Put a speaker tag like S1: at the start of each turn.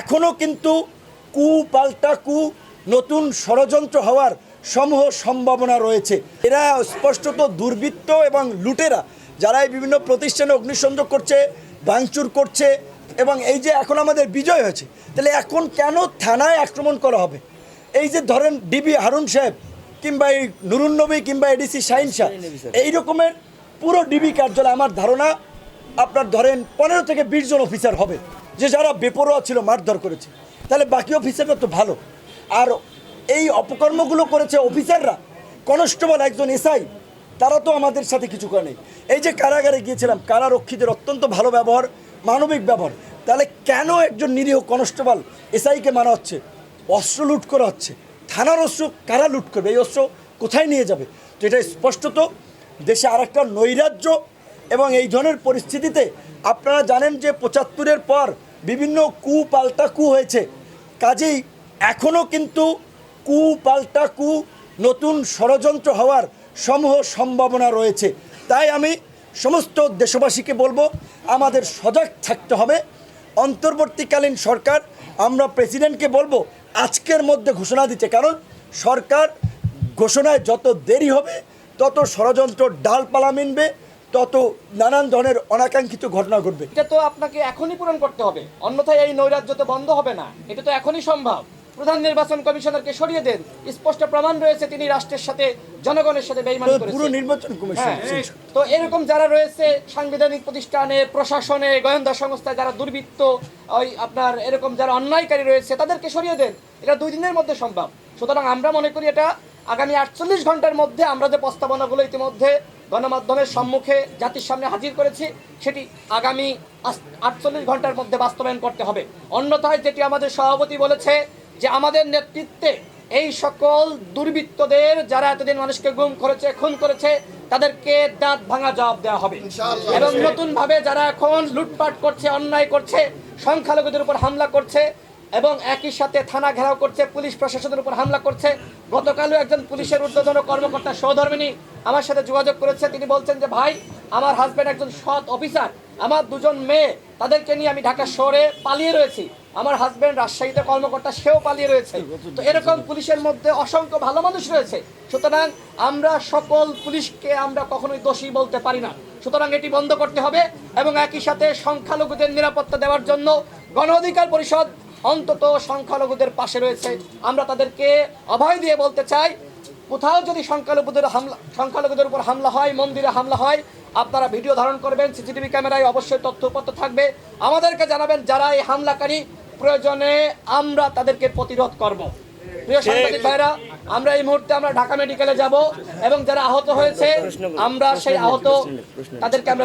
S1: এখনও কিন্তু কু পাল্টা কু নতুন ষড়যন্ত্র হওয়ার সমূহ সম্ভাবনা রয়েছে। এরা স্পষ্টত দুর্বৃত্ত এবং লুটেরা যারা এই বিভিন্ন প্রতিষ্ঠানে অগ্নিসংযোগ করছে ভাঙচুর করছে এবং এই যে এখন আমাদের বিজয় হয়েছে তাহলে এখন কেন থানায় আক্রমণ করা হবে? এই যে ধরেন ডিবি হারুন সাহেব কিংবা এই নুরুন নবী কিংবা এডিসি শাহিন শাহ এই রকমের পুরো ডিবি কার্যালয় আমার ধারণা আপনার ধরেন পনেরো থেকে বিশ জন অফিসার হবে। যে যারা বেপরোয়া ছিল, মারধর করেছে। তাহলে বাকি অফিসাররা তো ভালো। আর এই অপকর্মগুলো করেছে অফিসাররা, কনস্টেবল একজন এসআই, তারা তো আমাদের সাথে কিছু করে নেই। এই যে কারাগারে গিয়েছিলাম, কারারক্ষীদের অত্যন্ত ভালো ব্যবহার, মানবিক ব্যবহার। তাহলে কেন একজন নিরীহ কনস্টেবল এসআইকে মারা হচ্ছে? অস্ত্র লুট করা হচ্ছে। থানার অস্ত্র কারা লুট করবে? এই অস্ত্র কোথায় নিয়ে যাবে? তো এটা স্পষ্টত দেশে আরেকটা নৈরাজ্য এবং এই ধরনের পরিস্থিতিতে আপনারা জানেন যে পঁচাত্তরের পর বিভিন্ন কু পাল্টা কু হয়েছে। কাজেই এখনও কিন্তু কু পাল্টা কু নতুন ষড়যন্ত্র হওয়ার সমূহ সম্ভাবনা রয়েছে। তাই আমি সমস্ত দেশবাসীকে বলব, আমাদের সজাগ থাকতে হবে। অন্তর্বর্তীকালীন সরকার, আমরা প্রেসিডেন্টকে বলব, আজকের মধ্যে ঘোষণা দিচ্ছে কারণ সরকার ঘোষণায় যত দেরি হবে, তত ষড়যন্ত্র ডালপালা মিনবে। তত নানান ধরনের অনাকাঙ্ক্ষিত ঘটনা ঘটবে।
S2: এটা তো আপনাকে এখনই পূরণ করতে হবে। অন্যথায় এই নৈরাজ্য তো বন্ধ হবে না। এটা তো এখনই সম্ভব। প্রধান নির্বাচন কমিশনারকে সরিয়ে দেন। স্পষ্ট প্রমাণ রয়েছে তিনি রাষ্ট্রের সাথে জনগণের সাথে বেইমানি করেছেন।
S1: পুরো নির্বাচন কমিশন।
S2: হ্যাঁ, তো এরকম যারা রয়েছে সাংবিধানিক প্রতিষ্ঠানে প্রশাসনে গোয়েন্দা সংস্থায় যারা দুর্বৃত্ত ওই আপনার এরকম যারা অন্যায়কারী রয়েছে তাদেরকে সরিয়ে দেন। এটা দুই দিনের মধ্যে সম্ভব। সুতরাং আমরা মনে করি এটা আগামী আটচল্লিশ ঘণ্টার মধ্যে আমরা যে প্রস্তাবনাগুলো ইতিমধ্যে গণমাধ্যমের সম্মুখে জাতির সামনে হাজির করেছি সেটি আগামী আটচল্লিশ ঘণ্টার মধ্যে বাস্তবায়ন করতে হবে। অন্যথায় যেটি আমাদের সভাপতি বলেছে যে আমাদের নেতৃত্বে এই সকল দুর্বৃত্তদের যারা এতদিন মানুষকে গুম করেছে খুন করেছে তাদেরকে দাঁত ভাঙা জবাব দেওয়া হবে। এবং নতুন ভাবে যারা এখন লুটপাট করছে অন্যায় করছে সংখ্যালঘুদের উপর হামলা করছে এবং একই সাথে থানা ঘেরাও করছে পুলিশ প্রশাসনের উপর হামলা করছে গতকালও একজন পুলিশের ঊর্ধ্বতন কর্মকর্তা সহধর্মিনী আমার সাথে যোগাযোগ করেছে। তিনি বলছেন যে, ভাই, আমার হাজবেন্ড একজন সৎ অফিসার আমার দুজন মেয়ে, তাদেরকে নিয়ে আমি ঢাকা শহরে পালিয়ে রয়েছি। আমার হাজব্যান্ড রাজশাহীতে কর্মকর্তা, সেও পালিয়ে রয়েছে। তো এরকম পুলিশের মধ্যে অসংখ্য ভালো মানুষ রয়েছে। সুতরাং আমরা সকল পুলিশকে আমরা কখনোই দোষী বলতে পারি না। সুতরাং এটি বন্ধ করতে হবে এবং একই সাথে সংখ্যালঘুদের নিরাপত্তা দেওয়ার জন্য গণ অধিকার পরিষদ অন্তত সংখ্যালঘুদের পাশে রয়েছে। আমরা তাদেরকে অভয় দিয়ে বলতে চাই কোথাও যদি সংখ্যালঘুদের হামলা সংখ্যালঘুদের উপর হামলা হয় মন্দিরে হামলা হয় আপনারা ভিডিও ধারণ করবেন সিসিটিভি ক্যামেরায় অবশ্যই তথ্যপত্র থাকবে। আমাদেরকে জানাবেন যারা এই হামলাকারী প্রয়োজনে আমরা তাদেরকে প্রতিরোধ করব। প্রিয় সাংবাদিক ভাইরা আমরা এই মুহূর্তে আমরা ঢাকা মেডিকেলে যাব এবং যারা আহত হয়েছে আমরা সেই আহত তাদেরকে আমরা